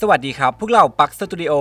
สวัสดีครับ พวกเราปักสตูดิโอ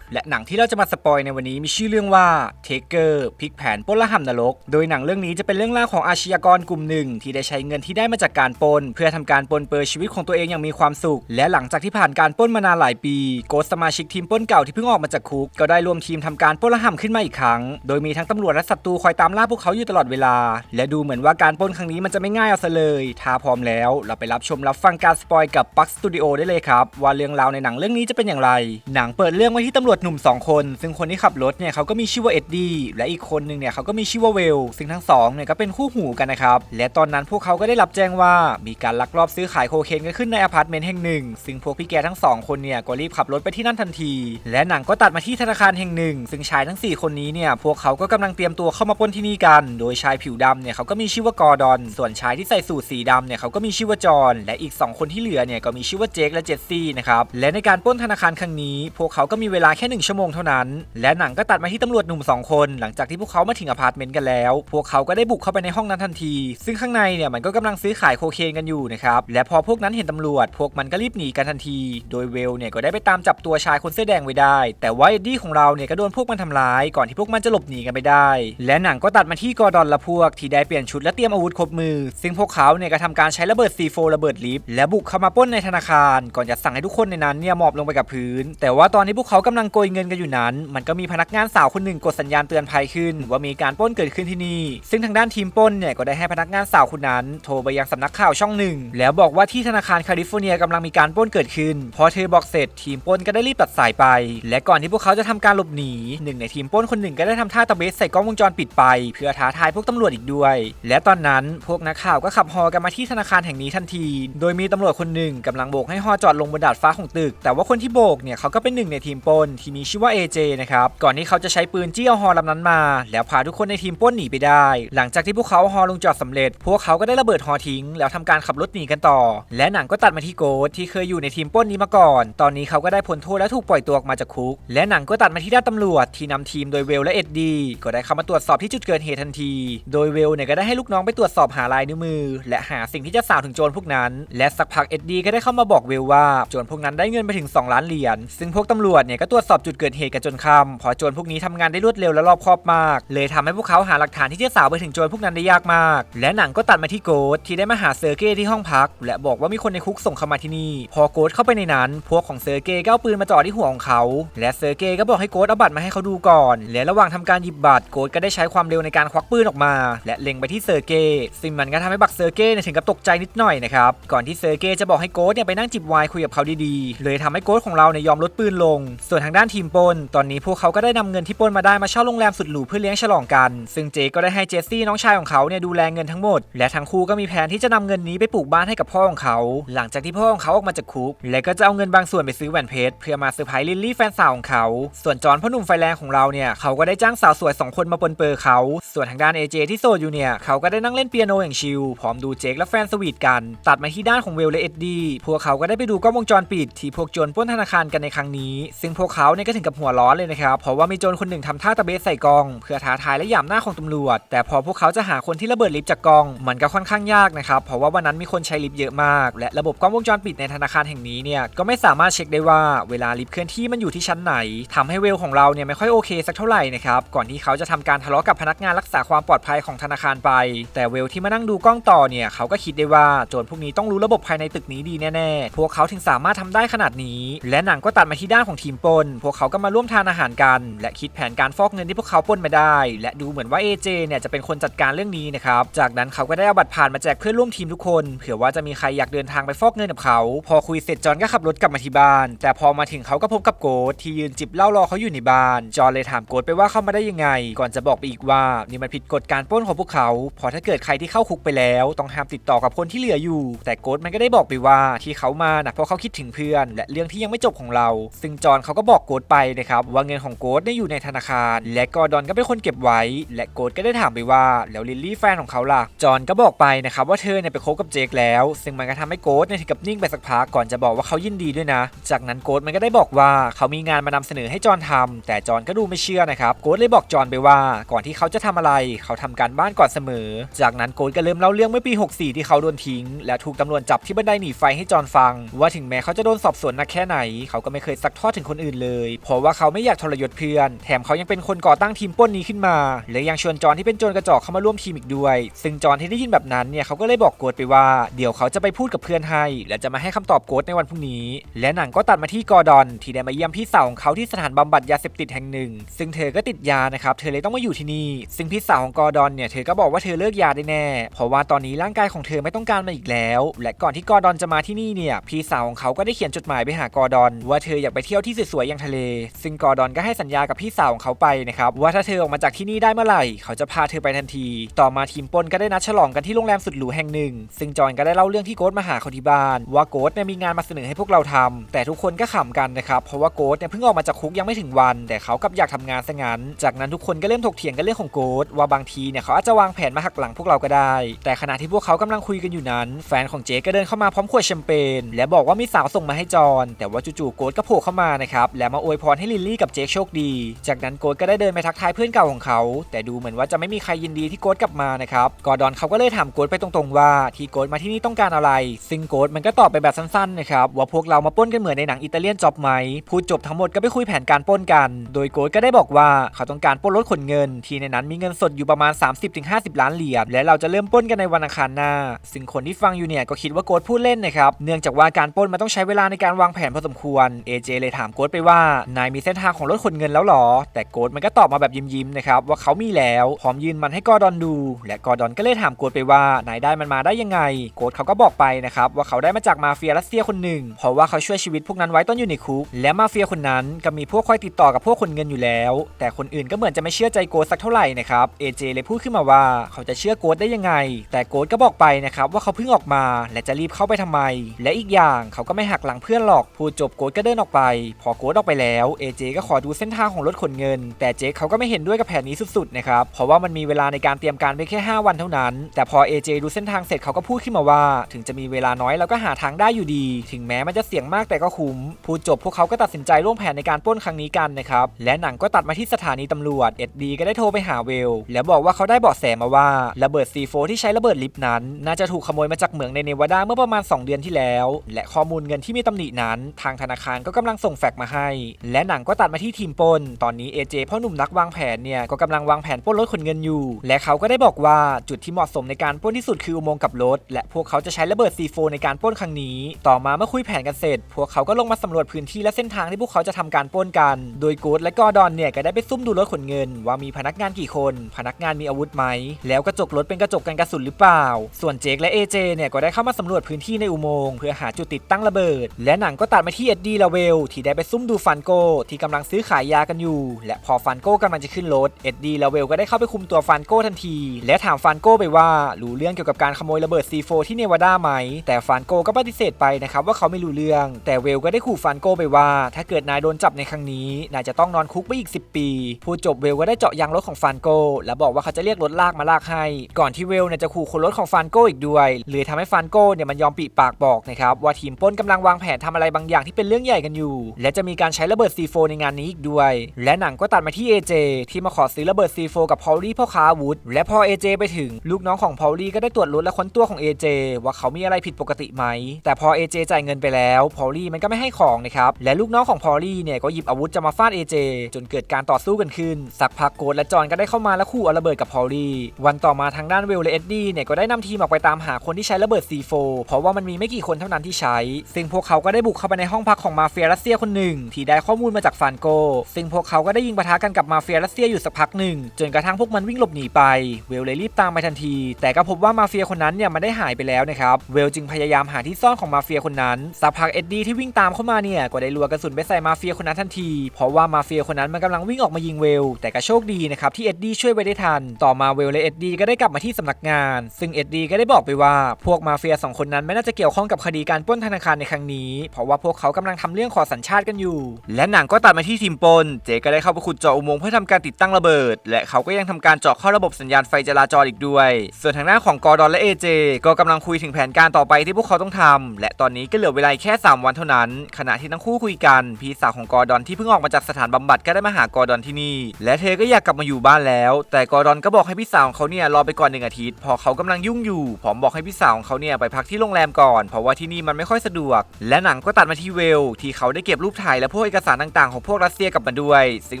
และหนังที่เราจะมาสปอยในวันนี้มีชื่อเรื่องว่าเทเกอร์พลิกแผนปล้นละห่ำนรก โดยหนังเรื่องนี้จะเป็นเรื่องราวของอาชญากรกลุ่มหนึ่ง ที่ได้ใช้เงินที่ได้มาจากการปล้นเพื่อทำการปนเปื้อชีวิตของตัวเองอย่างมีความสุข และหลังจากที่ผ่านการปล้นมานานหลายปี โกสสมาชิกทีมปล้นเก่าที่เพิ่งออกมาจากคุกก็ได้รวมทีมทำการปล้นละห่ำขึ้นมาอีกครั้ง โดยมีทั้งตำรวจและศัตรูคอยตามล่าพวกเขาอยู่ตลอดเวลา และดูเหมือนว่าการปล้นครั้งนี้มันจะไม่ง่ายเอาซะเลยถ้าพร้อมแล้ว เราไปรับชมรับฟังการสปอยกับปักสตูดิโอได้เลยครับว่าเรื่องราวในหนังเรื่องนี้จะเป็นอย่างไร หนังเปิดเรื่องไว้ที่ตำรวจหนุ่ม 2 คน ซึ่งคนที่ขับรถเนี่ยเขาก็มีชื่อว่าเอ็ดดี้และอีกคนหนึ่งเนี่ยเขาก็มีชื่อว่าเวล ซึ่งทั้งสองเนี่ยก็เป็นคู่หูกันนะครับ และตอนนั้นพวกเขาก็ได้รับแจ้งว่ามีการลักลอบซื้อขายโคเคนกันขึ้นในอพาร์ตเมนต์แห่งหนึ่ง ซึ่งพวกพี่แกทั้งสองคนเนี่ยก็รีบขับรถไปที่นั่นทันที และหนังก็ตัดมาที่ธนาคารแห่งหนึ่ง ซึ่งชายทั้งสี่คนนี้เนี่ยพวกเขาก็กำลังเตรียมตัวเข้ามาปล้นที่นี่กัน โดยชายผิวดำเนี่ยเขาก็มีชื่อว่ากอร์ดอน ส่วนชายที่ใส่สูทสีดำเนี่ยเขาก็มีชื่อว่าจอห์นและอีกสองคนที่เหลือเนี่ยก็มีชื่อว่าเจคและเจสซี่นะครับและในการปล้นธนาคารครั้งนี้ พวกเขาก็มีเวลาแค่หนึ่งชั่วโมงเท่านั้น และหนังก็ตัดมาที่ตำรวจหนุ่มสองคน หลังจากที่พวกเขามาถึงอพาร์ตเมนต์กันแล้ว พวกเขาก็ได้บุกเข้าไปในห้องนั้นทันที ซึ่งข้างในเนี่ยมันก็กำลังซื้อขายโคเคนกันอยู่นะครับ และพอพวกนั้นเห็นตำรวจ พวกมันก็รีบหนีกันทันที โดยเวลเนี่ยก็ได้ไปตามจับตัวชายคนเสื้อแดงไว้ได้ แต่ว่าเอ็ดดี้ของเราเนี่ยก็โดนพวกมันทำร้าย ก่อนที่พวกมันจะหลบหนีกันไปได้ และหนังก็ตัดมาที่กอร์ดอนและพวก ที่ได้เปลี่ยนชุดและเตรียมอาวุธครบมือ ซึ่งพวกเขาเนี่ยก็ทำการใช้ระเบิด C4 ระเบิดลิฟต์และบุกเข้ามาป้นในธนาคาร ก่อนจะสั่งให้ทุกคนในนั้นเนี่ยหมอบลงไปกับพื้น แต่ว่าตอนนี้พวกเขากำลังโกยเงินกันอยู่นั้น มันก็มีพนักงานสาวคนหนึ่งกดสัญญาณเตือนภัยขึ้น ว่ามีการปล้นเกิดขึ้นที่นี่ ซึ่งทางด้านทีมปล้นเนี่ยก็ได้ให้พนักงานสาวคนนั้น โทรไปยังสำนักข่าวช่องหนึ่ง แล้วบอกว่าที่ธนาคารแคลิฟอร์เนียกำลังมีการปล้นเกิดขึ้น พอเธอบอกเสร็จทีมปล้นก็ได้รีบตัดสายไป และก่อนที่พวกเขาจะทำการหลบหนีหนึ่งในทีมปล้นคนหนึ่งก็ได้ทำท่าตะเบสใส่กล้องวงจรปิดไป เพื่อท้าทายพวกตำรวจอีกด้วย และตอนนั้นพวกนักข่าวก็ขับฮอกันมาที่ธนาคารแห่งนี้ทันที โดยมีตำรวจคนหนึ่งกำลังโบกให้ฮอจอดลงบนดาดฟ้าของตึกแต่ว่าคนที่โบกเนี่ยเขาก็เป็นหนึ่งในทีมปล้นที่มีชื่อว่า AJ นะครับก่อนที่เขาจะใช้ปืนจี้เอาฮอลำนั้นมา แล้วพาทุกคนในทีมปล้นหนีไปได้ หลังจากที่พวกเขาเอาฮอลงจอดสำเร็จ พวกเขาก็ได้ระเบิดฮอทิ้ง แล้วทำการขับรถหนีกันต่อ และหนังก็ตัดมาที่โกดที่เคยอยู่ในทีมปล้นนี้มาก่อน ตอนนี้เขาก็ได้พ้นโทษและถูกปล่อยตัวออกมาจากคุก และหนังก็ตัดมาที่ด้านตำรวจที่นำทีมโดยเวลและเอ็ดดี้ก็ได้เข้ามาตรวจสอบที่จุดเกิดเหตุทันที โดยเวลเนี่ยก็ได้ให้ลูกน้องไปตรวจสอบหาลายนิ้วมือ และหาสิ่งที่จะสาวถึงโจรพวกนั้น และสักพักเอ็ดดี้ก็ได้เข้ามาบอกเวลว่าโจรพวกนั้นได้เงินไปถึง2 ล้านเหรียญ ซึ่งพวกตำรวจเนี่ยก็ตรวจสอบจุดเกิดเหตุกันจนค่ำพราะโจรพวกนี้ทำงานได้รวดเร็วและรอบคอบมาก เลยทำให้พวกเขาหาหลักฐานที่จะสาวไปถึงโจรพวกนั้นได้ยากมาก และหนังก็ตัดมาที่โกดที่ได้มาหาเซอร์เก้ที่ห้องพัก และบอกว่ามีคนในคุกส่งเขามาที่นี่ พอโกดเข้าไปในนั้น พวกของเซอร์เก้ก็เอาปืนมาจ่อที่หัวของเขา และเซอร์เก้ก็บอกให้โกดเอาบัตรมาให้เขาดูก่อน และระหว่างทำการหยิบบัตรโกดก็ได้ใช้ความเร็วในการควักปืนออกมา และเล็งไปที่เซอร์เก้ซึ่งมันก็ทำให้บักเซอร์เก้ถึงกับตกใจนิดหน่อยนะครับก่อนที่เซอร์เก้จะบอกให้โกดเนี่ยไปนั่งจิบไวน์คุยกับเขาดีๆ เลยทำให้โกดของเราเนี่ยยอมลดปืนลง ส่วนทางด้านทีมปนตอนนี้พวกเขาก็ได้นำเงินที่ปนมาได้มาเช่าโรงแรมสุดหรูเพื่อเลี้ยงฉลองกัน ซึ่งเจก็ได้ให้เจสซี่น้องชายของเขาเนี่ยดูแลเงินทั้งหมด และทั้งคู่ก็มีแผนที่จะนำเงินนี้ไปปลูกบ้านให้กับพ่อของเขา หลังจากที่พ่อของเขาออกมาจากคุก และก็จะเอาเงินบางส่วนไปซื้อแหวนเพชรเพื่อมาเซอร์ไพรส์ลิลลี่แฟนสาวของเขา ส่วนจอห์นพ่อหนุ่มไฟแรงของเราเนี่ยเขาก็ได้จ้างสาวสวยสองคนมาปนเปื้อเขา ส่วนทางด้านเอเจที่โสดอยู่เนี่ยเขาก็ได้นั่งเล่นเปียโนอย่างชิลพร้อมดูเจคและแฟนสวีทกัน ตัดมาที่ด้านของเวลและเอ็ดดี้พวกเขาก็ได้ไปดูกล้องวงจรปิดที่พวกโจรป้นธนาคารกันในครั้งนี้ ซึ่งพวกเขาเนี่ยก็ถึงกับหัวร้อนเลยนะครับ เพราะว่ามีโจรคนหนึ่งทำท่าตะเบสใส่กอง เพื่อท้าทายและหยามหน้าของตำรวจ แต่พอพวกเขาจะหาคนที่ระเบิดลิฟต์จากกอง มันก็ค่อนข้างยากนะครับ เพราะว่าวันนั้นมีคนใช้ลิฟต์เยอะมาก และระบบกล้องวงจรปิดในธนาคารแห่งนี้เนี่ยก็ไม่สามารถเช็คได้ว่าเวลาลิฟต์เคลื่อนที่มันอยู่ที่ชั้นไหนทำให้เวลของเราเนี่ยไม่ค่อยโอเคสักเท่าไหร่นะครับ ก่อนที่เขาจะทำการทะเลาะกับพนักงานรักษาความปลอดภัยของธนาคารไป แต่เวลที่มานั่งดูกล้องต่อเนี่ยเขาก็คิดได้ว่าโจรพวกนี้ต้องรู้ระบบภายในตึกนี้ดีแน่ๆพวกเขาถึงสามารถทำได้ขนาดนี้และหนังก็ตัดมาที่ด้านของทีมปนพวกเขาก็มาร่วมทานอาหารกัน และคิดแผนการฟอกเงินที่พวกเขาปล้นมาได้ และดูเหมือนว่า AJ เนี่ยจะเป็นคนจัดการเรื่องนี้นะครับจากนั้นเขาก็ได้เอาบัตรผ่านมาแจกเพื่อนร่วมทีมทุกคนเผื่อว่าจะมีใครอยากเดินทางไปฟอกเงินกับเขา พอคุยเสร็จจอห์นก็ขับรถกลับมาที่บ้าน แต่พอมาถึงเขาก็พบกับโกดที่ยืนจิบเหล้ารอเขาอยู่ในบ้าน จอห์นเลยถามโกดไปว่าเข้ามาได้ยังไง ก่อนจะบอกไปอีกว่านี่มันผิดกฎการปล้นของพวกเขาพอถ้าเกิดใครที่เข้าคุกไปแล้ว ต้องห้ามติดต่อกับคนที่เหลืออยู่ แต่โกดมันก็ได้บอกไปว่าที่เขามานะเพราะเขาคิดถึงเพื่อนและเรื่องที่ยังไม่จบของเรา ซึ่งจอนเขาก็บอกโกดไปนะครับว่าเงินของโกดได้อยู่ในธนาคาร และกอร์ดอนก็เป็นคนเก็บไว้ และโกดก็ได้ถามไปว่า แล้วลิลลี่แฟนของเขาล่ะ จอนก็บอกไปนะครับว่าเธอเนี่ยไปคบกับเจคแล้ว ซึ่งมันก็ทำให้โกดเนี่ยถึงกับนิ่งไปสักพักก่อนจะบอกว่าเขายินดีด้วยนะ จากนั้นโกดมันก็ได้บอกว่าเขามีงานมานำเสนอให้จอนทำแต่จอนก็ดูไม่เชื่อนะครับโกดเลยบอกจอนไปว่า ก่อนที่เขาจะทำอะไร เขาทำการบ้านก่อนเสมอ จากนั้นโกดก็เริ่มเล่าเรื่องเมื่อปี 64 ที่เขาโดนทิ้ง และถูกตำรวจจับที่บันไดหนีไฟให้จอนฟัง ว่าถึงแม้เขาจะโดนสอบสวนหนักแค่ไหน เขาก็ไม่เคยซักทอดถึงคนอื่นเลย เพราะว่าเขาไม่อยากทรยศเพื่อน แถมเขายังเป็นคนก่อตั้งทีมป้นนี้ขึ้นมา และยังชวนจอนที่เป็นโจรกระจอกเข้ามาร่วมทีมอีกด้วย ซึ่งจอนที่ได้ยินแบบนั้นเนี่ยเขาก็เลยบอกโกดไปว่า เดี๋ยวเขาจะไปพูดกับเพื่อนให้ และจะมาให้คำตอบโกดในวันพรุ่งนี้ และหนังก็ตัดมาที่กอร์ดอน ที่ได้มาเยี่ยมพี่สาวของเขาที่สถานบำบัดยาเสพติดแห่งหนึ่ง ซึ่งเธอก็ติดยานะครับเธอเลยต้องมาอยู่ที่นี่ ซึ่งพี่สาวของกอร์ดอนเนี่ยเธอก็บอกว่าเธอเลิกยาได้แน่ เพราะว่าตอนนี้ร่างกายของเธอไม่ต้องการมันอีกแล้ว และก่อนที่กอร์ดอนจะมาที่นี่เนี่ยพี่สาวของเขาก็ได้เขียนจดหมายไปหากอร์ดอน ว่าเธออยากไปเที่ยวที่สวยๆอย่างทะเล ซึ่งกอร์ดอนก็ให้สัญญากับพี่สาวของเขาไปนะครับว่าถ้าเธอออกมาจากที่นี่ได้เมื่อไหร่ เขาจะพาเธอไปทันที ต่อมาทีมปนก็ได้นัดฉลองกันที่โรงแรมสุดหรูแห่งหนึ่ง ซึ่งจอนก็ได้เล่าเรื่องที่โกดมาหาเขาที่บ้าน ว่าโกดเนี่ยมีงานมาเสนอให้พวกเราทำแต่ทุกคนก็ขำกันนะครับเพราะว่าโกดเนี่ยเพิ่งออกมาจากคุกยังไม่ถึงวัน แต่เขากลับอยากทำงานซะงั้น จากนั้นทุกคนก็เริ่มถกเถียงกันเรื่องของโกดว่าบางทีเนี่ยเขาอาจจะวางแผนมาหักหลังพวกเราก็ได้ แต่ขณะที่พวกเขากำลังคุยกันอยู่นั้น แฟนของเจก็เดินเข้ามาพร้อมขวดแชมเปญและบอกว่ามีสาวส่งมาให้จอนแต่ว่าจู่ๆโกดก็โผล่เข้ามานะครับและมาอวยพรให้ลิลลี่กับเจคโชคดี จากนั้นโกดก็ได้เดินไปทักทายเพื่อนเก่าของเขา แต่ดูเหมือนว่าจะไม่มีใครยินดีที่โกดกลับมานะครับกอร์ดอนเขาก็เลยถามโกดไปตรงๆว่าที่โกดมาที่นี่ต้องการอะไร ซึ่งโกดมันก็ตอบไปแบบสั้นๆนะครับว่าพวกเรามาป้นกันเหมือนในหนังอิตาเลียนจ็อบไหมพูดจบทั้งหมดก็ไปคุยแผนการป้นกัน โดยโกดก็ได้บอกว่าเขาต้องการป้นรถขนเงิน ที่ในนั้นมีเงินสดอยู่ประมาณ 30-50 ล้านเหรียญและเราจะเริ่มป้นกันในวันอังคารหน้า ซึ่งคนที่ฟังอยู่เนี่ยก็คิดว่าโกดพูดเล่นนะครับเนื่องจากว่าการป้นมันต้องใช้เวลาในการวางแผนพอสมควรเอเจเลยถามโกดไปว่านายมีเส้นทางของรถขนเงินแล้วหรอ แต่โกดมันก็ตอบมาแบบยิ้มๆนะครับว่าเขามีแล้วพร้อมยืนมันให้กอดอนดู และกอดอนก็เลยถามโกดไปว่านายได้มันมาได้ยังไง โกดเขาก็บอกไปนะครับว่าเขาได้มาจากมาเฟียรัสเซียคนหนึ่งเพราะว่าเขาช่วยชีวิตพวกนั้นไว้ตอนอยู่ในคุกและมาเฟียคนนั้นก็มีพวกคอยติดต่อกับพวกคนเงินอยู่แล้ว แต่คนอื่นก็เหมือนจะไม่เชื่อใจโกดสักเท่าไหร่นะครับเอเจเลยพูดขึ้นมาว่าเขาจะเชื่อโกดได้ยังไง แต่โกดก็บอกไปนะครับว่าเขาเพิ่งออกมา และจะรีบเข้าไปทำไม และอีกอย่างเขาก็ไม่หักหลังเพื่อนหรอกพูดจบโกดก็เดินออกไป พอโกดออกไปแล้วเอเจก็ขอดูเส้นทางของรถขนเงิน แต่เจคเขาก็ไม่เห็นด้วยกับแผนนี้สุดๆนะครับเพราะว่ามันมีเวลาในการเตรียมการไปแค่ 5 วันเท่านั้น แต่พอ AJ ดูเส้นทางเสร็จเขาก็พูดขึ้นมาว่า ถึงจะมีเวลาน้อยเราก็หาทางได้อยู่ดี ถึงแม้มันจะเสี่ยงมากแต่ก็คุ้มพูดจบพวกเขาก็ตัดสินใจร่วมแผนในการปล้นครั้งนี้กันนะครับและหนังก็ตัดมาที่สถานีตำรวจเอ็ดดีก็ได้โทรไปหาเวล แล้วบอกว่าเขาได้เบาะแสมาว่าระเบิด C4 ที่ใช้ระเบิดลิฟต์นั้น น่าจะถูกขโมยมาจากเหมืองในเนวาดาเมื่อประมาณ 2 เดือนที่แล้ว และข้อมูลเงินที่มีตำหนินั้นทางธนาคารก็กำลังส่งแฟกซ์มาให้ และหนังก็ตัดมาที่ทีมปนตอนนี้ AJ พ่อหนุ่มนักวางแผนเนี่ยก็กำลังวางแผนปล้นรถขนเงินอยู่ และเขาก็ได้บอกว่าจุดที่เหมาะสมในการปล้นที่สุดคืออุโมงค์กับรถ และพวกเขาจะใช้ระเบิด C4 ในการปล้นครั้งนี้ ต่อมาเมื่อคุยแผนกันเสร็จ พวกเขาก็ลงมาสำรวจพื้นที่และเส้นทางที่พวกเขาจะทำการปล้นกัน โดยกูดและกอดอนเนี่ยก็ได้ไปซุ่มดูรถขนเงิน ว่ามีพนักงานกี่คน พนักงานมีอาวุธไหม แล้วกระจกรถเป็นกระจกกันกระสุนหรือเปล่า ส่วนเจคและ AJ เจเนี่ยก็ได้เข้ามาสำรวจพื้นที่ในอุโมงค์เพื่อหาจุดติดตั้งระเบิด และหนังก็ตัดมาที่เอ็ดดี้ลาเวลที่ได้ไปซุ่มดูฟันโกที่กำลังซื้อขายยากันอยู่ และพอฟันโกกำลังจะขึ้นรถเอ็ดดี้ลาเวลก็ได้เข้าไปคุมตัวฟันโกทันที และถามฟันโกไปว่ารู้เรื่องเกี่ยวกับการขโมยระเบิด C4 ที่เนวาดาไหม แต่ฟันโกก็ปฏิเสธไปนะครับว่าเขาไม่รู้เรื่อง แต่เวลก็ได้ขู่ฟันโกไปว่า ถ้าเกิดนายโดนจับในครั้งนี้นายจะต้องนอนคุกไปอีก 10 ปีพูดจบเวลก็ได้เจาะยางรถของฟันโกและบอกว่าเขาจะเรียกรถลากมาลากให้ ก่อนที่เวลเนี่ยจะขู่คนรถของฟันโกอีกด้วยหรือทำให้ฟันโกเนี่ยมันยอมปิปากบอกนะครับว่าทีมป้นกำลังวางแผนทำอะไรบางอย่างที่เป็นเรื่องใหญ่กันอยู่ และจะมีการใช้ระเบิด C4 ในงานนี้อีกด้วย และหนังก็ตัดมาที่ AJ ที่มาขอซื้อระเบิด C4 กับพอลลี่พ่อค้าอาวุธและพอ AJ ไปถึง ลูกน้องของพอลลี่ก็ได้ตรวจรถและค้นตัวของ AJ ว่าเขามีอะไรผิดปกติไหม แต่พอ AJ จ่ายเงินไปแล้วพอลลี่มันก็ไม่ให้ของนะครับและลูกน้องของพอลลี่เนี่ยก็หยิบอาวุธจะมาฟาด AJ จนเกิดการต่อสู้กันขึ้น สักพักโกดและจอนก็ได้เข้ามาและคู่เอาระเบิดกับพอลลี่วันต่อมาทางด้านเวลและเอ็ดดี้เนี่ยก็ได้นำทีมออกไปตามหาคนที่ใช้ระเบิด C4 เพราะว่ามันมีไม่กี่คนเท่านั้นที่ใช้ ซึ่งพวกเขาก็ได้บุกเข้าไปในห้องพักของมาเฟียรัสเซียคนหนึ่ง ที่ได้ข้อมูลมาจากฟานโก ซึ่งพวกเขาก็ได้ยิงปะทะกันกับมาเฟียรัสเซียอยู่สักพักหนึ่ง จนกระทั่งพวกมันวิ่งหลบหนีไป เวลเลยรีบตามไปทันที แต่ก็พบว่ามาเฟียคนนั้นเนี่ยมันได้หายไปแล้วนะครับ เวลจึงพยายามหาที่ซ่อนของมาเฟียคนนั้น สักพักเอ็ดดี้ที่วิ่งตามเข้ามาเนี่ย ก็ได้รัวกระสุนไปใส่มาเฟียคนนั้นทันที เพราะว่ามาเฟียคนนั้นมันกำลังวิ่งออกมายิงเวล แต่ก็โชคดีนะครับที่เอ็ดดี้ช่วยไว้ได้ทัน ต่อมาเวลและเอ็ดดี้ก็ได้กลับมาที่สำนักงาน ซึ่งเอ็ดดี้ก็ได้บอกไปว่า พวกมาเฟียสองคนนั้นไม่น่าจะเกี่ยวข้องกับคดีการปล้นธนาคารในครั้งนี้เพราะว่าพวกเขากำลังทำเรื่องขอสัญชาติกันอยู่ และหนังก็ตัดมาที่ทีมปล้นเจก็ได้เข้าไปขุดเจาะอุโมงค์เพื่อทำการติดตั้งระเบิด และเขาก็ยังทำการเจาะเข้าระบบสัญญาณไฟจราจรอีกด้วย ส่วนทางด้านของกอร์ดอนและเอเจก็กำลังคุยถึงแผนการต่อไปที่พวกเขาต้องทำและตอนนี้ก็เหลือเวลาแค่ 3 วันเท่านั้น ขณะที่ทั้งคู่คุยกันพี่สาวของกอร์ดอนที่เพิ่งออกมาจากสถานบำบัดก็ได้มาหากอร์ดอนที่นี่ และเธอก็อยากกลับมาอยู่บ้านแล้ว แต่กอร์ดอนก็บอกให้พี่สาวของเขาเนี่ยรอไปก่อนหนึ่งอาทิตย์เพอเขากำลังยุ่งอยู่พร้อมบอกให้พี่สาวของเขาเนี่ยไปพักที่โรงแรมก่อน เพราะว่าที่นี่มันไม่ค่อยสะดวก และหนังก็ตัดตัดมาที่เวล ที่เขาได้เก็บรูปถ่ายและพวกเอกสารต่างๆของพวกรัสเซียกลับมาด้วย ซึ่ง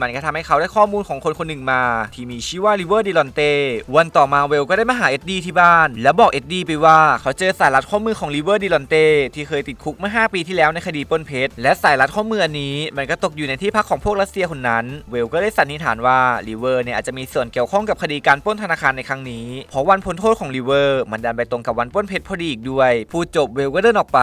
มันก็ทำให้เขาได้ข้อมูลของคนคนหนึ่งมา ที่มีชื่อว่าริเวอร์ดิลอนเตวันต่อมาเวลก็ได้มาหาเอ็ดดี้ที่บ้าน และบอกเอ็ดดี้ไปว่าเขาเจอสายรัดข้อมือของริเวอร์ดิลอนเตที่เคยติดคุกเมื่อ 5 ปีที่แล้วในคดีปล้นเพชรและสายรัดข้อมืออันนี้มันก็ตกอยู่ในที่พักของพวกรัสเซียคนนั้น เวลก็ได้สันนิษฐานว่าริเวอร์เนี่ยอาจจะมีส่วนเกี่ยวข้องกับคดีการปล้นธนาคารในครั้งนี้เพราะวันพ้นโทษของริเวอร์มันดันไปตรงกับวันปล้นเพชรพอดีอีกด้วย พูดจบเวลก็เดินออกไป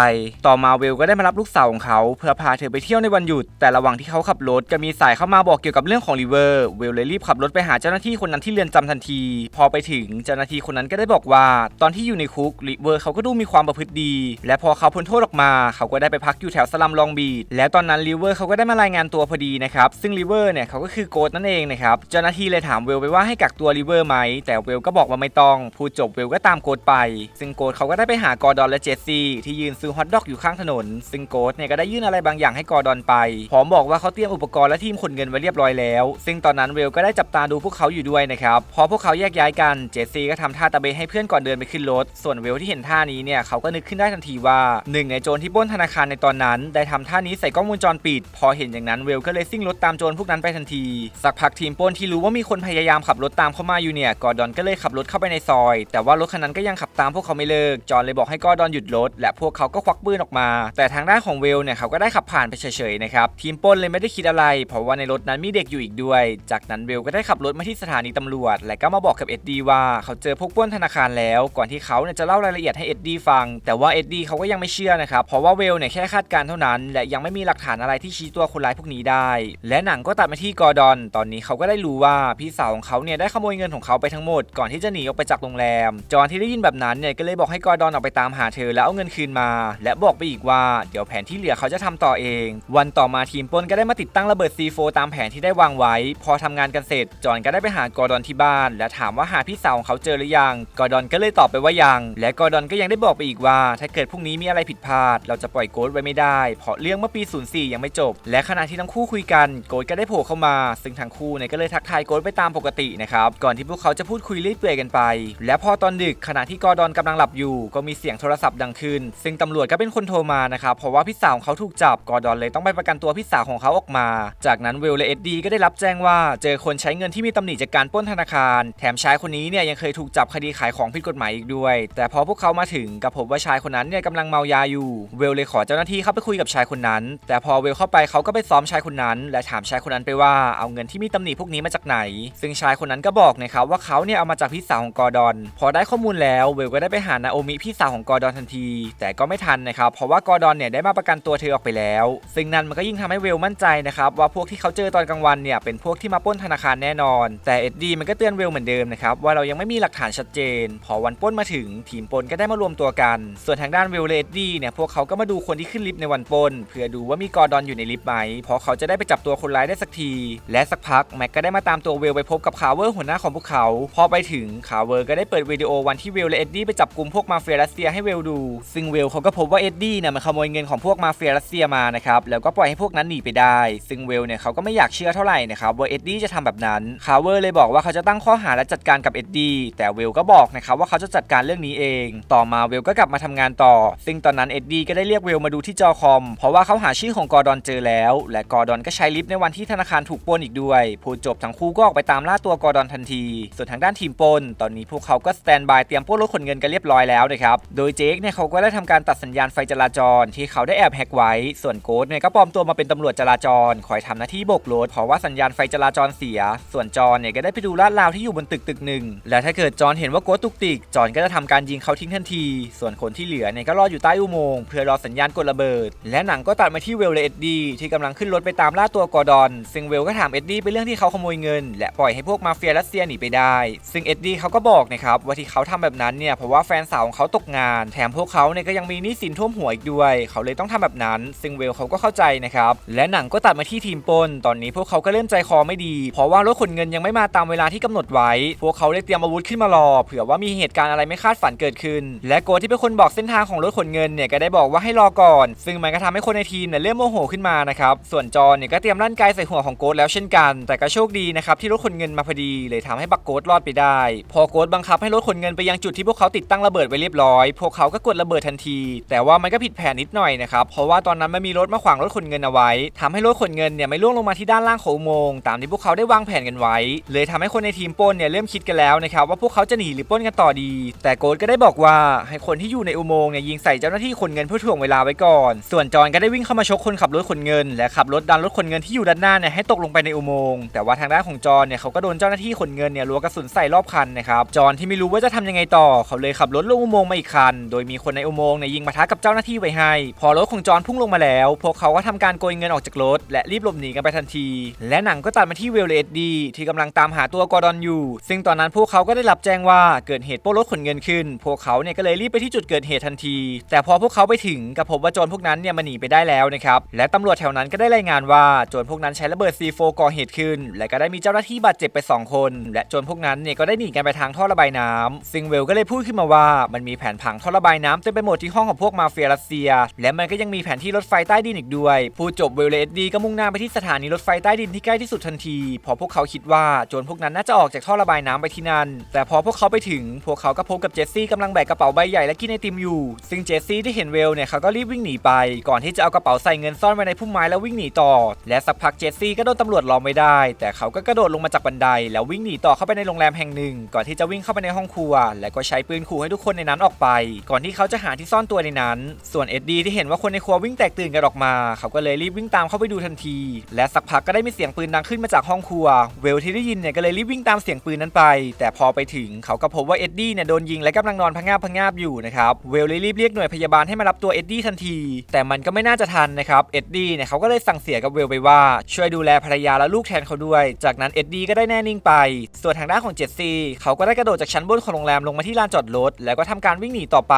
ต่อมาเวลก็ได้มารับลูกสาวของเขาเพื่อพาเธอไปเที่ยวในวันหยุด แต่ระหว่างที่เขาขับรถก็มีสายเข้ามาบอกเกี่ยวกับเรื่องของริเวอร์เวลเลยรีบขับรถไปหาเจ้าหน้าที่คนนั้นที่เรือนจำทันที พอไปถึงเจ้าหน้าที่คนนั้นก็ได้บอกว่า ตอนที่อยู่ในคุกริเวอร์เขาก็ดูมีความประพฤติดี และพอเขาพ้นโทษออกมา เขาก็ได้ไปพักอยู่แถวสลัมลองบีดแล้วตอนนั้นริเวอร์เขาก็ได้มารายงานตัวพอดีนะครับซึ่งริเวอร์เนี่ยเขาก็คือโกดนั่นเองนะครับเจ้าหน้าที่เลยถามเวลไปว่าให้กักตัวริเวอร์ไหมแต่เวลก็บอกว่าไม่ต้องพูดจบเวลก็ตามโกดไป ซึ่งโกดเขาก็ได้ไปหากอร์ดอนและเจสซี่ที่ยืนซื้อฮอทดอกอยู่ข้างถนนซึ่งโกดเนี่ยก็ได้ยื่นอะไรบางอย่างให้กอร์ดอนไป พร้อมบอกว่าเขาเตรียมอุปกรณ์และทีมขนเงินไว้เรียบร้อยแล้ว ซึ่งตอนนั้นเวลก็ได้จับตาดูพวกเขาอยู่ด้วยนะครับ พอพวกเขาแยกย้ายกัน เจสซี่ก็ทำท่าตะเบให้เพื่อนก่อนเดินไปขึ้นรถ ส่วนเวลที่เห็นท่านี้เนี่ยเขาก็นึกขึ้นได้ทันทีว่าหนึ่งในโจรที่ปล้นธนาคารในตอนนั้น ได้ทำท่านี้ใส่กล้องวงจรปิด พอเห็นอย่างนั้นเวลก็เลยซิ่งรถตามโจรพวกนั้นไปทันที สักพักทีมปล้นที่รู้ว่ามีคนพยายามขับรถตามเข้ามาอยู่เนี่ยกอร์ดอนก็เลยขับรถเข้าไปในซอย แต่ว่ารถคันนั้นก็ยังขับตามพวกเขาไม่เลิก จอห์นเลยบอกให้กอร์ดอนหยุดรถและพวกเขาก็ควักปืนออกมา แต่ทางด้านของเวลเนี่ยเขาก็ได้ขับผ่านไปเฉยๆนะครับทีมป้นเลยไม่ได้คิดอะไร เพราะว่าในรถนั้นมีเด็กอยู่อีกด้วย จากนั้นเวลก็ได้ขับรถมาที่สถานีตำรวจ และก็มาบอกกับเอ็ดดี้ว่าเขาเจอพวกป้นธนาคารแล้วก่อนที่เขาเนี่ยจะเล่ารายละเอียดให้เอ็ดดี้ฟัง แต่ว่าเอ็ดดี้เขาก็ยังไม่เชื่อนะครับเพราะว่าเวลเนี่ยแค่คาดการณ์เท่านั้น และยังไม่มีหลักฐานอะไรที่ชี้ตัวคนร้ายพวกนี้ได้ และหนังก็ตัดมาที่กอร์ดอน ตอนนี้เขาก็ได้รู้ว่าพี่สาวของเขาเนี่ยได้ขโมยเงินของเขาไปทั้งหมด ก่อนที่จะหนีออกไปจากโรงแรม จอนที่ได้ยินแบบนั้นเนี่ยก็เลยบอกให้กอร์ดอนออกไปตามหาเธอแล้วเอาเงินคืนมา และบอกไปอีกว่าเดี๋ยวแผนที่เหลือเขาจะทำต่อเอง วันต่อมาทีมป้นก็ได้มาติดตั้งระเบิด C4 ตามแผนที่ได้วางไว้ พอทำงานกันเสร็จ จอนก็ได้ไปหากอร์ดอนที่บ้าน และถามว่าหาพี่สาวของเขาเจอหรือยัง กอร์ดอนก็เลยตอบไปว่ายัง และกอร์ดอนก็ยังได้บอกไปอีกว่า ถ้าเกิดพรุ่งนี้มีอะไรผิดพลาด เราจะปล่อยโกดไว้ไม่ได้ เพราะเรื่องเมื่อปี 04 ยังไม่จบ และขณะที่ทั้งคู่คุยกัน โกดก็ได้โผล่เข้ามา ซึ่งทั้งคู่เนี่ยก็เลยทักทายโกดไปตามปกตินะครับ ก่อนที่พวกเขาจะพูดคุยเรื่อยเปื่อยกันไป และพอตอนดึกขณะที่กอร์ดอนกำลังหลับอยู่ ก็มีเสียงโทรศัพท์ดังขึ้น ซึ่งตำรวจก็เป็นคนโทรมานะครับเพราะว่าพี่สาวของเขาถูกจับกอร์ดอนเลยต้องไปประกันตัวพี่สาวของเขาออกมา จากนั้นเวลและเอ็ดดี้ก็ได้รับแจ้งว่าเจอคนใช้เงินที่มีตำหนิจากการปล้นธนาคาร แถมชายคนนี้เนี่ยยังเคยถูกจับคดีขายของผิดกฎหมายอีกด้วย แต่พอพวกเขามาถึงก็พบว่าชายคนนั้นเนี่ยกำลังเมายาอยู่ เวลเลยขอเจ้าหน้าที่เข้าไปคุยกับชายคนนั้น แต่พอเวลเข้าไปเขาก็ไปซ้อมชายคนนั้น และถามชายคนนั้นไปว่าเอาเงินที่มีตำหนิพวกนี้มาจากไหน ซึ่งชายคนนั้นก็บอกนะครับว่าเขาเนี่ยเอามาจากพี่สาวของกอร์ดอน พอได้ข้อมูลแล้วเวลก็ได้ไปหานาโอมิพี่สาวของกอร์ดอนทันที แต่ก็ไม่ทันนะครับเพราะว่ากอร์ดอนเนี่ยได้มาประกันตัวเธอออกไปแล้ว ซึ่งนั่นมันก็ยิ่งทำให้เวลมั่นใจนะครับว่าพวกที่เขาเจอตอนกลางวันเนี่ยเป็นพวกที่มาปล้นธนาคารแน่นอน แต่เอ็ดดี้มันก็เตือนเวลเหมือนเดิมนะครับว่าเรายังไม่มีหลักฐานชัดเจน พอวันปล้นมาถึงทีมป้นก็ได้มารวมตัวกัน ส่วนทางด้านเวลเลดดี้เนี่ยพวกเขาก็มาดูคนที่ขึ้นลิฟต์ในวันปล้นเพื่อดูว่ามีกอร์ดอนอยู่ในลิฟต์ไหมเพราะเขาจะได้ไปจับตัวคนร้ายได้สักที และสักพักแม็กก็ได้มาตามตัวเวลไปพบกับคาเวอร์หัวหน้าของพวกเขา พอไปถึงคาเวอร์ก็ได้เปิดวิดีโอวันที่เวลและเอ็ดดี้ไปจับกลุ่มพวกมาเฟียรัสเซียให้เวลดู ซึ่งเวลเขาก็พบว่าเอ็ดดี้เนี่ยมันขโมยเงินของพวกมาเฟียรัสเซียมานะครับแล้วก็ปล่อยให้พวกนั้นหนีไปได้ ซึ่งเวลเนี่ยเขาก็ไม่อยากเชื่อเท่าไหร่นะครับว่าเอ็ดดี้จะทำแบบนั้นคาร์เวอร์เลยบอกว่าเขาจะตั้งข้อหาและจัดการกับเอ็ดดี้แต่เวลก็บอกนะครับว่าเขาจะจัดการเรื่องนี้เอง ต่อมาเวลก็กลับมาทำงานต่อ ซึ่งตอนนั้นเอ็ดดี้ก็ได้เรียกเวลมาดูที่จอคอม เพราะว่าเขาหาชื่อของกอร์ดอนเจอแล้ว และกอร์ดอนก็ใช้ลิฟต์ในวันที่ธนาคารถูกปล้นอีกด้วยพูดจบทั้งคู่ก็ออกไปตามล่าตัวกอร์ดอนทันที ส่วนทางด้านทีมปล้นตอนนี้พวกเขาก็สแตนบายเตรียมปล้นรถขนเงินกันเรียบร้อยแล้วนะครับโดยเจคเนี่ยเขาก็ได้ทำการตัดสัญญาณไฟจราจรที่เขาาได้แอบแฮกไว้ ส่วนโกดเนี่ยก็ปลอมตัวมาเป็นตำรวจจราจร คอยทำหน้าที่โบกรถเพราะว่าสัญญาณไฟจราจรเสีย ส่วนจอนเนี่ยก็ได้ไปดูลาดราวที่อยู่บนตึกตึกหนึ่ง และถ้าเกิดจอนเห็นว่าโกดตุกติก จอนก็จะทำการยิงเขาทิ้งทันที ส่วนคนที่เหลือเนี่ยก็รออยู่ใต้อุโมงค์เพื่อรอสัญญาณกดระเบิด และหนังก็ตัดมาที่เวลและเอ็ดดี้ที่กำลังขึ้นรถไปตามล่าตัวกอร์ดอน ซึ่งเวลก็ถามเอ็ดดี้ไปเรื่องที่เขาขโมยเงิน และปล่อยให้พวกมาเฟียรัสเซียหนีไปได้ ซึ่งเอ็ดดี้เขาก็บอกนะครับว่าที่เขาทำแบบนั้นเนี่ยเพราะว่าแฟนสาวของเขาตกงาน แถมพวกเขาเนี่ยก็ยังมีหนี้สินท่วมหัวอีกด้วย เขาเลยต้องทำแบบนั้น ซึ่งเวลเขาก็เข้าใจนะครับ และหนังก็ตัดมาที่ทีมปนตอนนี้พวกเขาก็เริ่มใจคอไม่ดี เพราะว่ารถขนเงินยังไม่มาตามเวลาที่กำหนดไว้ พวกเขาเลยเตรียมอาวุธขึ้นมารอเผื่อว่ามีเหตุการณ์อะไรไม่คาดฝันเกิดขึ้น และโกที่เป็นคนบอกเส้นทางของรถขนเงินเนี่ยก็ได้บอกว่าให้รอก่อน ซึ่งมันก็ทำให้คนในทีมเนี่ยเริ่มโมโหขึ้นมานะครับส่วนจอนเนี่ยก็เตรียมลั่นไกายใส่หัวของโกดแล้วเช่นกัน แต่ก็โชคดีนะครับที่รถขนเงินมาพอดี เลยทำให้บักโกดรอดไปได้ พอโกดบังคับให้รถขนเงินไปยังจุดที่พวกเขาติดตั้งระเบิดไว้เรียบร้อย พวกเขาก็กดระเบิดทันที แต่ว่ามันก็ผิดแผนนิดหน่อยอยนะครับ เพราะว่าตอนนั้นมันมีรถมาขวางรถขนเงินเอาไว้ทำให้รถขนเงินเนี่ยไม่ล่วงลงมาที่ด้านล่างของอุโมงค์ตามที่พวกเขาได้วางแผนกันไว้ เลยทำให้คนในทีมป้นเนี่ยเริ่มคิดกันแล้วนะครับว่าพวกเขาจะหนีหรือป้นกันต่อดี แต่โกดก็ได้บอกว่าให้คนที่อยู่ในอุโมงค์เนี่ยยิงใส่เจ้าหน้าที่ขนเงินเพื่อถ่วงเวลาไว้ก่อน ส่วนจอนก็ได้วิ่งเข้ามาชกคนขับรถขนเงิน และขับรถดันรถขนเงินที่อยู่ด้านหน้าเนี่ยให้ตกลงไปในอุโมงค์แต่ว่าทางด้านของจอนเนี่ยเขาก็โดนเจ้าหน้าที่ขนเงินเนี่ยรัวกระสุนใส่รอบคันนะครับจอนที่ไม่รู้ว่าจะทำยังไงต่อเขาเลยขับรถลงอุโมงค์มาอีกคัน โดยมีคนในอุโมงค์เนี่ยยิงปะทะกับเจ้าหน้าที่ไว้ให้พอรถของจอนพุ่งลงมาแล้ว พวกเขาก็ทำการโกยเงินออกจากรถ และรีบหลบหนีกันไปทันที และหนังก็ตัดมาที่เวลเลดดีที่กำลังตามหาตัวกอร์ดอนอยู่ ซึ่งตอนนั้นพวกเขาก็ได้รับแจ้งว่าเกิดเหตุโป้รถขนเงินขึ้น พวกเขาเนี่ยก็เลยรีบไปที่จุดเกิดเหตุทันที แต่พอพวกเขาไปถึงก็พบว่าโจรพวกนั้นเนี่ยมันหนีไปได้แล้วนะครับ และตำรวจแถวนั้นก็ได้รายงานว่าโจรพวกนั้นใช้ระเบิด C4 ก่อเหตุขึ้น และก็ได้มีเจ้าหน้าที่บาดเจ็บไป 2 คน และโจรพวกนั้นเนี่ยก็ได้หนีกันไปทางท่อระบายน้ำซึ่งเวลก็เลยพูดขึ้นมาว่ามันมีแผนผังท่อระบายน้ำเต็มไปหมดที่ห้องของพวกมาเฟียรัสเซีย และมันก็ยังมีแผนที่รถไฟใต้ดินอีกด้วยพูดจบเวลเลดดีก็มุ่งหน้าไปที่สถานีรถไฟใต้ดินที่ใกล้ที่สุดทันทีเพอพวกเขาคิดว่าโจรพวกนั้นน่าจะออกจากท่อระบายน้ำไปที่นั่น แต่พอพวกเขาไปถึง พวกเขาก็พบกับเจสซี่กำลังแบกกระเป๋าใบใหญ่และกินไอติมอยู่ ซึ่งเจสซี่ที่เห็นเวลเนี่ยเขาก็รีบวิ่งหนีไป ก่อนที่จะเอากระเป๋าใส่เงินซ่อนไว้ในพุ่มไม้แล้ววิ่งหนีต่อ และสักพักเจสซี่ก็โดนตำรวจล้อมไว้ได้ แต่เขาก็กระโดดลงมาจากบันได แล้ววิ่งหนีต่อเข้าไปในโรงแรมแห่งหนึ่ง ก่อนที่จะวิ่งเข้าไปในห้องครัว และก็ใช้ปืนขู่ให้ทุกคนในนั้นออกไป ก่อนที่เขาจะหาที่ซ่อนตัวในนั้น ส่วนเอ็ดดี้ที่เห็น็นว่าคนในครัววิ่งแตกตื่นกันออกมา เขาก็เลยรีบวิ่งตามเข้าไปดูทันที และสักพักก็ได้มีเสียงปืนดังขึ้นมาจากห้องครัว เวลที่ได้ยินเนี่ยก็เลยรีบวิ่งตามเสียงปืนนั้นไป แต่พอไปถึงเขาก็พบว่าเอ็ดดี้เนี่ยโดนยิงและกำลังนอนพังาบพังาบอยู่นะครับเวลเลยรีบเรียกหน่วยพยาบาลให้มารับตัวเอ็ดดี้ทันที แต่มันก็ไม่น่าจะทันนะครับเอ็ดดี้เนี่ยเขาก็เลยสั่งเสียกับเวลไปว่า ช่วยดูแลภรรยาและลูกแทนเขาด้วย จากนั้นเอ็ดดี้ก็ได้แน่นิ่งไป ส่วนทางด้านของเจสซี่เขาก็ได้กระโดดจากชั้นบนของโรงแรมลงมาที่ลานจอดรถแล้วก็ทำการวิ่งหนีต่อไป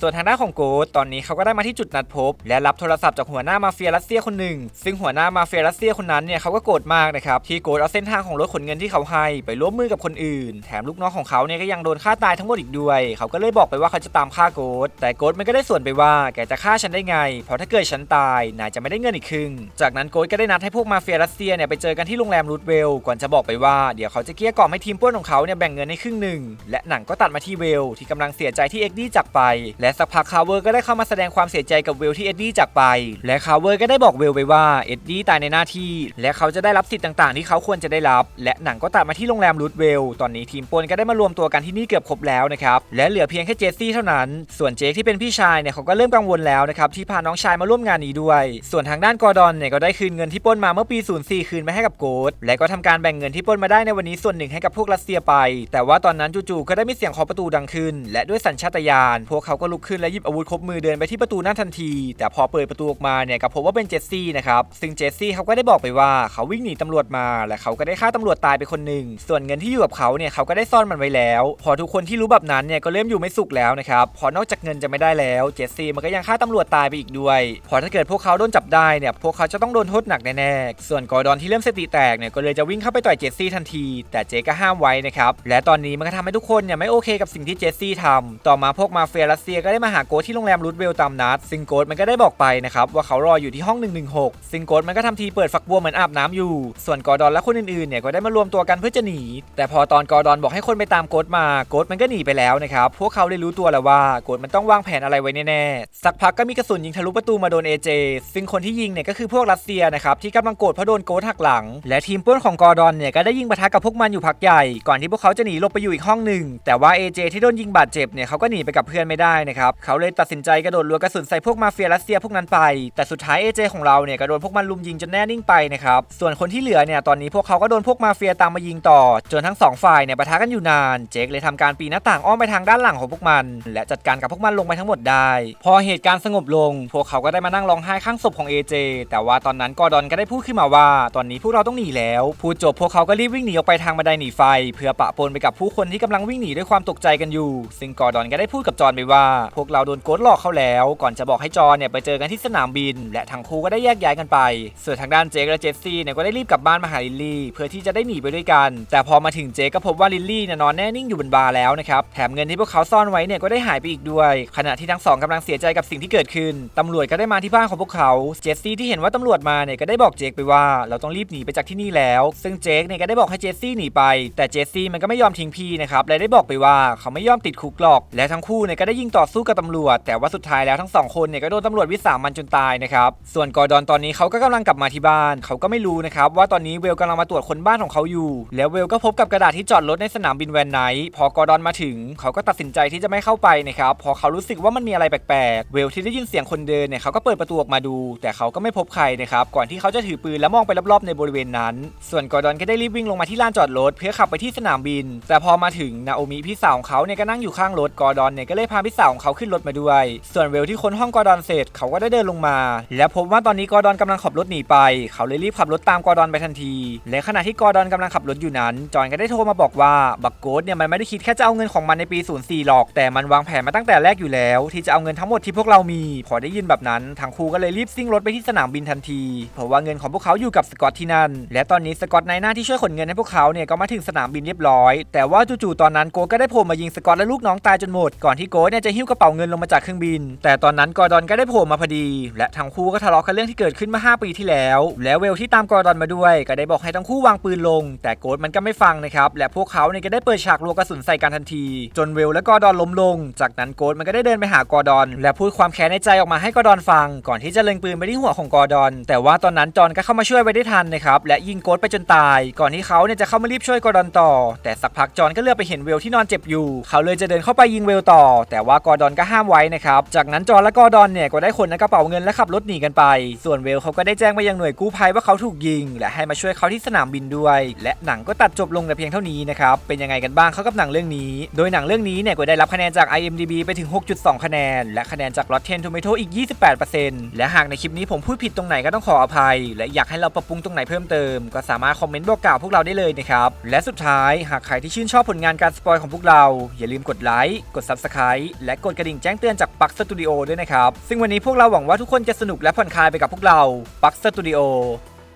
ส่วนทางด้านของโกดตอนนี้เขาก็ได้มาที่จุดนัดพบ และรับโทรศัพท์จากหัวหน้ามาเฟียรัสเซียคนหนึ่ง ซึ่งหัวหน้ามาเฟียรัสเซียคนนั้นเนี่ยเขาก็โกรธมากนะครับที่โกดเอาเส้นทางของรถขนเงินที่เขาให้ไปร่วมมือกับคนอื่น แถมลูกน้องของเขาเนี่ยก็ยังโดนฆ่าตายทั้งหมดอีกด้วย เขาก็เลยบอกไปว่าเขาจะตามฆ่าโกดแต่โกดมันก็ได้ส่วนไปว่าแกจะฆ่าฉันได้ไง เพราะถ้าเกิดฉันตายนายจะไม่ได้เงินอีกครึ่ง จากนั้นโกดก็ได้นัดให้พวกมาเฟียรัสเซียเนี่ยไปเจอกันที่โรงแรมรูทเวลก่อนจะบอกไปว่าเดี๋ยวเขาจะเกลี้ยกล่อมให้ทีมปล้นของเขาเนี่ยแบ่งเงินให้ครึ่งหนึ่งและหนังก็ตัดมาที่เวลที่กำลังเสียใจที่เอ็ดดี้จากไป และสักพักคาเวอร์ก็ได้เข้ามาแสดงความเสียใจกับเวลที่เอ็ดดี้จากไป และคาเวอร์ก็ได้บอกเวลไปว่าเอ็ดดี้ตายในหน้าที่ และเขาจะได้รับสิทธิ์ต่างๆ ที่เขาควรจะได้รับ และหนังก็ตัดมาที่โรงแรมรูทเวลตอนนี้ทีมปล้นก็ได้มารวมตัวกันที่นี่เกือบครบแล้วนะครับและเหลือเพียงแค่เจสซี่เท่านั้น ส่วนเจคที่เป็นพี่ชายเนี่ยเขาก็เริ่มกังวลแล้วนะครับที่พาน้องชายมาร่วมงานนี้ด้วย ส่วนทางด้านกอร์ดอนเนี่ยก็ได้คืนเงินที่ปล้นมาเมื่อปี 04 คืนไปให้กับโกดและก็ทำการแบ่งเงินที่ปล้นมาได้ในวันนี้ส่วนหนึ่งให้กับพวกรัสเซียไป แต่ว่าตอนนั้นจู่ๆก็ได้มีเสียงเคาะประตูดังขึ้น และด้วยสัญชาตญาณพวกเขาก็ลุกขึ้นและหยิบอาวุธครบมือเดินไปที่ประตูนั่นทันทีแต่พอเปิดประตูออกมาเนี่ยก็พบว่าเป็นเจสซี่นะครับซึ่งเจสซี่เขาก็ได้บอกไปว่าเขาวิ่งหนีตำรวจมา และเขาก็ได้ฆ่าตำรวจตายไปคนหนึ่งส่วนเงินที่อยู่กับเขาเนี่ยเขาก็ได้ซ่อนมันไว้แล้ว พอทุกคนที่รู้แบบนั้นเนี่ยก็เริ่มอยู่ไม่สุขแล้วนะครับพอนอกจากเงินจะไม่ได้แล้วเจสซี่มันก็ยังฆ่าตำรวจตายไปอีกด้วย พอถ้าเกิดพวกเขาโดนจับได้เนี่ยพวกเขาจะต้องโดนโทษหนักแน่ๆส่วนกอร์ดอนที่เริ่มสติแตกเนี่ยก็เลยจะวิ่งเข้าไปต่อยเจสซี่ทันที แต่เจก็ห้ามไว้นะครับและตอนนี้มันก็ทำให้ทุกคนเนี่ยไม่โอเคกับสิ่งที่เจสซี่ทำต่อมาพวกมาเฟียรัสเซียก็ได้มาหาโกที่โรงแรมรูทเวลตามนัดซึ่งโกกดมันก็ได้บอกไปนะครับว่าเขารออยู่ที่ห้อง 116 ซึ่งโกดมันก็ทำทีเปิดฝักบัวเหมือนอาบน้ำอยู่ ส่วนกอร์ดอนและคนอื่นๆเนี่ยก็ได้มารวมตัวกันเพื่อจะหนี แต่พอตอนกอร์ดอนบอกให้คนไปตามโกดมาโกดมันก็หนีไปแล้วนะครับพวกเขาเลยรู้ตัวแล้วว่าโกดมันต้องวางแผนอะไรไว้แน่ๆสักพักก็มีกระสุนยิงทะลุประตูมาโดนเอเจซึ่งคนที่ยิงเนี่ยก็คือพวกรัสเซียนะครับที่กำลังโกรธเพราะโดนโกดหักหลัง และทีมป้นของกอร์ดอนเนี่ยก็ได้ยิงปะทะกับพวกมันอยู่พักใหญ่ก่อนที่พวกเขาจะหนีหลบไปอยู่อีกห้องหนึ่งแต่ว่าเอเจที่โดนยิงบาดเจ็บเนี่ยเขาก็หนีไปกับเพื่อนไม่ได้นะครับเขาเลยตัดสินใจกระโดดรัวกระสุนใส่พวกมาเฟียรัสเซียพวกนั้นไป แต่สุดท้ายเอเจของเราเนี่ยก็โดนพวกมันลุมยิงจนแน่นิ่งไปนะครับ ส่วนคนที่เหลือเนี่ยตอนนี้พวกเขาก็โดนพวกมาเฟียตามมายิงต่อ จนทั้งสองฝ่ายเนี่ยปะทะกันอยู่นาน เจคเลยทำการปีนหน้าต่างอ้อมไปทางด้านหลังของพวกมัน และจัดการกับพวกมันลงไปทั้งหมดได้ พอเหตุการณ์สงบลง พวกเขาก็ได้มานั่งร้องไห้ข้างศพของเอเจแต่ว่าตอนนั้นกอร์ดอนก็ได้พูดขึ้นมาว่า ตอนนี้พวกเราต้องหนีแล้วพูดจบพวกเขาก็รีบวิ่งหนีออกไปทางบันไดหนีไฟ เพื่อปะปนไปกับผู้คนที่กำลังวิ่งหนีด้วยความตกใจกันอยู่ ซึ่งกอร์ดอนก็ได้พูดกับจอนไปว่า พวกเราโดนโกดหลอกเขาแล้ว ก่อนจะบอกให้จอเนี่ยไปเจอกันที่สนามบิน และทั้งคู่ก็ได้แยกย้ายกันไป ส่วนทางด้านเจคและเจสซี่เนี่ยก็ได้รีบกลับบ้านมาหาลิลลี่ เพื่อที่จะได้หนีไปด้วยกัน แต่พอมาถึงเจคก็พบว่าลิลลี่เนี่ยนอนแน่นิ่งอยู่บนบาร์แล้วนะครับแถมเงินที่พวกเขาซ่อนไว้เนี่ยก็ได้หายไปอีกด้วย ขณะที่ทั้งสองกำลังเสียใจกับสิ่งที่เกิดขึ้นตำรวจก็ได้มาที่บ้านของพวกเขาเจสซี่ที่เห็นว่าตำรวจมาเนี่ยก็ได้บอกเจคไปว่าเราต้องรีบหนีไปจากที่นี่แล้ว ซึ่งเจคเนี่ยก็ได้บอกให้เจสซี่หนีไปแต่เจสซี่มันก็ไม่ยอมทิ้งพี่นะครับและได้บอกไปว่าเขาไม่ยอมติดคุกหรอก และทั้งคู่เนี่ยก็ได้ยิงต่อสู้กับตำรวจ แต่ว่าสุดท้ายแล้วทั้งสองคนเนี่ยก็โดนตำรวจวิสามันจนตายนะครับ ส่วนกอร์ดอนตอนนี้เขาก็กำลังกลับมาที่บ้าน เขาก็ไม่รู้นะครับว่าตอนนี้เวลกำลังมาตรวจคนบ้านของเขาอยู่ แล้วเวลก็พบกับกระดาษที่จอดรถในสนามบินแวนไนท์พอกอร์ดอนมาถึง เขาก็ตัดสินใจที่จะไม่เข้าไปนะครับเพอเขารู้สึกว่ามันมีอะไรแปลกๆ เวลที่ได้ยินเสียงคนเดินเนี่ยเขาก็เปิดประตูออกมาดู แต่เขาก็ไม่พบใครนะครับก่อนที่เขาจะถือปืนแล้วมองไปรอบๆในบริเวณนั้น ส่วนกอร์ดอนก็ได้รีบวิ่งลงมาที่ลานจอดรถเพื่อขับไปที่สนามบิน แต่พอมาถึงนาโอมิพี่สาวของเขาเนี่ยก็นั่งอยู่ข้างรถกอร์ดอนเนี่ยก็เลยพาพี่สาวของเขาขึ้นรถมาด้วย ส่วนเวลที่ค้นห้องกอร์ดอนเสร็จเขาก็ได้เดินลงมา และพบว่าตอนนี้กอร์ดอนกำลังขับรถหนีไป เขาเลยรีบขับรถตามกอร์ดอนไปทันที และขณะที่กอร์ดอนกำลังขับรถอยู่นั้น จอห์นก็ได้โทรมาบอกว่าบักโกสเนี่ยมันไม่ได้คิดแค่จะเอาเงินของมันในปี 04 หรอก แต่มันวางแผนมาตั้งแต่แรกอยู่แล้ว ที่จะเอาเงินทั้งหมดที่พวกเรามี พอได้ยินแบบนั้นทั้งครูก็เลยรีบซิ่งรถไปที่สนามบินทันที เพราะว่าเงินของพวกเขาอยู่กับสกอตที่นั่น และตอนนี้สกอตในหน้าที่ช่วยขนเงินให้พวกเขาเนี่ยก็มาถึงสนามบินเรียบร้อย แต่ว่าจู่ๆตอนนั้นโกก็ได้โผล่มายิงสกอตและลูกน้องตายจนหมดก่อนที่โกเนี่ยจะหิ้วกระเป๋าเงินลงมาจากเครื่องบิน แต่ตอนนั้นกอดอนก็ได้โผล่มาพอดี และทั้งคู่ก็ทะเลาะกันเรื่องที่เกิดขึ้นเมื่อ5ปีที่แล้ว แล้วเวลที่ตามกอร์ดอนมาด้วย ก็ได้บอกให้ทั้งคู่วางปืนลง แต่โกสมันก็ไม่ฟังนะครับ และพวกเขาเนี่ยก็ได้เปิดฉากรัวกระสุนใส่กันทันที จนเวลและกอร์ดอนล้มลง จากนั้นโกสมันก็ได้เดินไปหากอร์ดอน และพูดความแค้นในใจออกมาให้กอร์ดอนฟัง ก่อนที่จะเล็งปืนไปที่หัวของกอร์ดอน แต่ว่าตอนนั้นจอห์นก็เข้ามาช่วยไว้ได้ทันนะครับ และยิงโกสไปจนตาย ก่อนที่เขาเนี่ยจะเข้ามารีบช่วยกอร์ดอนต่อ แต่สักพักจอนก็เลือกไปเห็นเวลที่นอนเจ็บอยู่ เขาเลยจะเดินเข้าไปยิงเวลต่อ แต่ว่ากอร์ดอนก็ห้ามไว้นะครับ จากนั้นจอนและกอร์ดอนอนเนี่ยก็ได้ขนกระเป๋าเงินและขับรถหนีกันไป ส่วนเวลเขาก็ได้แจ้งไปยังหน่วยกู้ภัยว่าเขาถูกยิง และให้มาช่วยเขาที่สนามบินด้วย และหนังก็ตัดจบลงแต่เพียงเท่านี้นะครับ เป็นยังไงกันบ้างเขากับหนังเรื่องนี้ โดยหนังเรื่องนี้เนี่ยก็ได้รับคะแนนจาก IMDb ไปถึง 6.2 คะแนน และคะแนนจาก Rotten Tomato อีก 28%และหากในคลิปนี้ผมพูดผิดตรงไหนก็ต้องขออภัย และอยากให้เราปรับปรุงตรงไหนเพิ่มเติม ก็สามารถคอมเมนต์บอกกล่าวพวกเราได้เลยนะครับและสุดท้ายหากใครที่ชื่นชอบผลงานการสปอยของพวกเรา อย่าลืมกดไลค์กด Subscribe และกดกระดิ่งแจ้งเตือนจากปักสตูดิโอด้วยนะครับซึ่งวันนี้พวกเราหวังว่าทุกคนจะสนุกและผ่อนคลายไปกับพวกเราปักสตูดิโอ